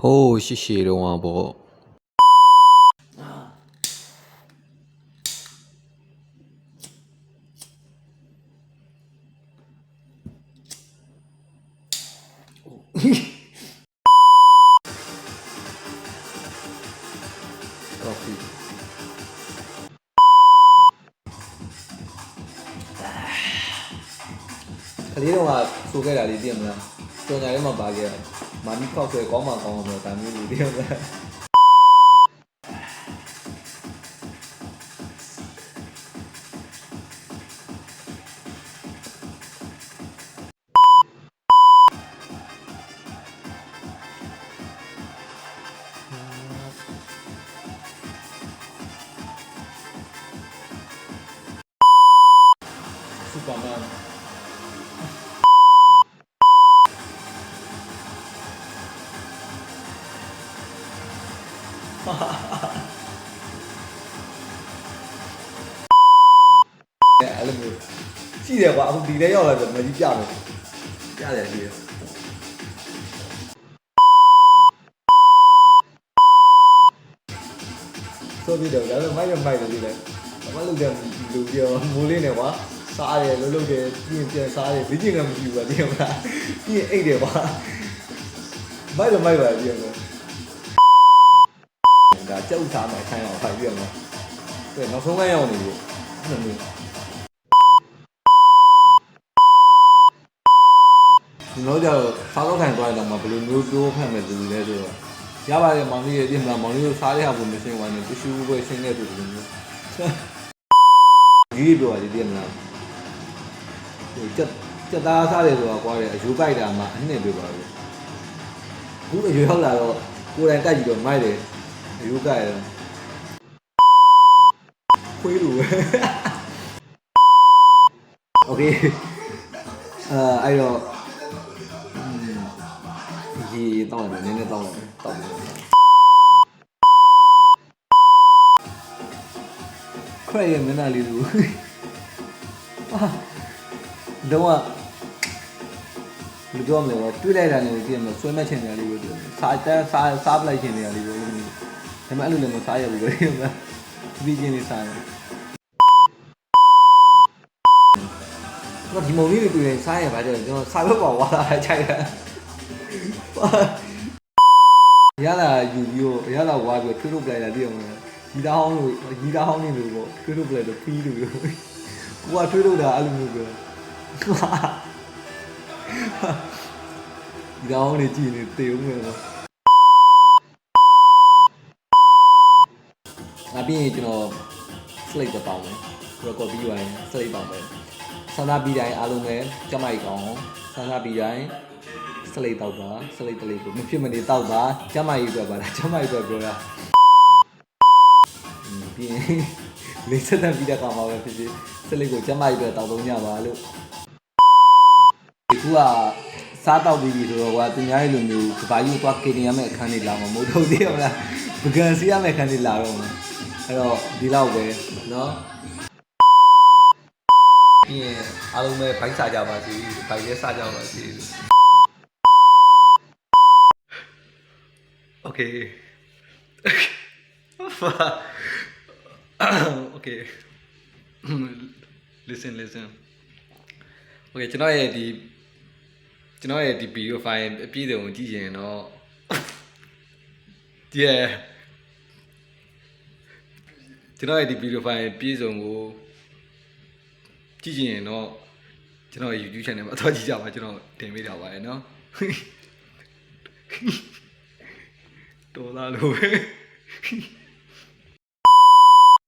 ဟိုးရှိရှိတုံးอ่ะပေါ့ကော်ဖီကလေးတော့ကဆိုခဲ့တာလေးသိရမလားကြော်ညာထဲမှာပါခဲ့တာ မာမီခောက်ဆွဲကောင်းမှကောင်းအောင်တော့ဒါ အဲ့လိုမျိုးရှိတယ်ကွာအခုဒီထဲရောက်လာဆိုမကြီးပြမယ်ပြတယ်ရှိတယ်ဆိုပြီးတော့ဒါပေမဲ့မိုက်ရမိုက်တယ်ဒီလေဘာလို့လဲလူပြောမိုးလေးနဲ့ကွာစားတယ်လှုပ်လှုပ်တယ်ပြင်ပြန်စားတယ်ဒီကျင်ကမရှိဘူးကွာဒီမှာပြင်အိတ်တယ်ကွာမိုက်ရမိုက်ပါဒီမှာ ဒါကြောက်စားမှခိုင်းအောင်ဖိုင်ပြရမှာကဲနောက်ဆုံးကရောက်နေပြီအဲ့လိုမျိုးဒီတော့ကျတော့စားတော့ခံသွားတယ်တော့မှဘယ်လိုမျိုးတိုးဖက်မယ်သူလဲဆိုတော့ရပါတယ်မောင်လေးရဲ့ပြင်မလားမောင်လေးကိုစားရဖို့မရှင်းဝိုင်းနေတ िश ူးပွဲရှင်းခဲ့သူဒီလိုမျိုးကြီးပြောရတယ်ပြင်မလားဟိုချက်ချက်သားစားတယ်ဆိုတာကွာတယ်အယူကြိုက်တာမှအနှစ်ပြပါဘူးခုအယူရောက်လာတော့ကိုယ်တိုင်တိုက်ကြည့်တော့မိုက်တယ် အယူကြိုက်တယ်ခွေးလူပဲ โอเคအဲအဲ့တော့ဒီတော့နည်းနည်းတော့တော့ခရရဲ့မင်းသားလေးလူအာတော့လူပြောမလဲတော့တွေးလိုက်တာလည်းကြည့်ရမယ်ဆွဲမဲ့ချင်တယ်လေးပဲပြောတယ်စားတန်းစားစားပလိုက်ချင်တယ်လေးပဲလို့မျိုး ဒါပေမဲ့အဲ့လိုလည်းမစားရဘူးလေဒီချင်းလေးစားတယ်တော့ဒီမုံလေးတွေတွေ့ရင်စားရပါကြတယ်ကျွန်တော်စားဘက်ပေါ်ဝါလာချိုက်တယ်ရလာယူပြီးတော့ရလာဝါပြီးထွေးထုတ်ပလိုက်တာတည်ရမလားရီသားဟောင်းလို့ရီသားဟောင်းနေလို့ပေါ့ထွေးထုတ်ပလိုက်တော့ဖီးလို့ကိုကထွေးထုတ်တာအဲ့လိုမျိုးပြောရီသားဟောင်းနေကြည့်နေတေဦးမယ်ပေါ့ အပြင်ကျွန်တော် slate တော့တောင်းမယ် record ပြီးရင် slate တောင်းမယ်ဆန္ဒပြီးတိုင်းအားလုံးပဲကြမိုက်ကောင်းဆန္ဒပြီးတိုင်းစလိတ်တောက်ပါစလိတ်တလေးကိုမဖြစ်မနေတောက်ပါကြမိုက်ရေးအတွက်ပါလားကြမိုက်အတွက်ပြောတာอืมပြီးရင်လေးစက်တန်ပြီးတဲ့ကောင်ပါပဲဖြစ်ဖြစ်စလိတ်ကိုကြမိုက်အတွက်တောက်သုံးကြပါလို့ဒီခုကစားတောက်ပြီးပြီဆိုတော့ကွာသူများရဲ့လိုမျိုးကဘာကြီးကိုသွားကေနေရမယ့်အခန်းလေးလာမှာမဟုတ်တော့သေးဘူးလားပကံစီရမယ့်အခန်းလေးလာတော့မှာ အဲ့တော့ဒီလောက်ပဲเนาะ ပြီးရင်အားလုံးပဲဘိုက်စားကြပါစေဘိုက်ရဲစားကြပါစေ Okay Okay listen listen Okay ကျွန်တော်ရဲ့ဒီကျွန်တော်ရဲ့ဒီ video file အပြည့်စုံကြည့်ရင်တော့ yeah ကျွန်တော်ရဲ့ဒီ video file ပြည့်စုံကိုကြည့်ကြည့်ရင်တော့ကျွန်တော်ရဲ့ YouTube channel မှာတော့ကြည့်ကြပါကျွန်တော်တင်ပေးတာပါရယ်နော်တော်သားလို့ပဲ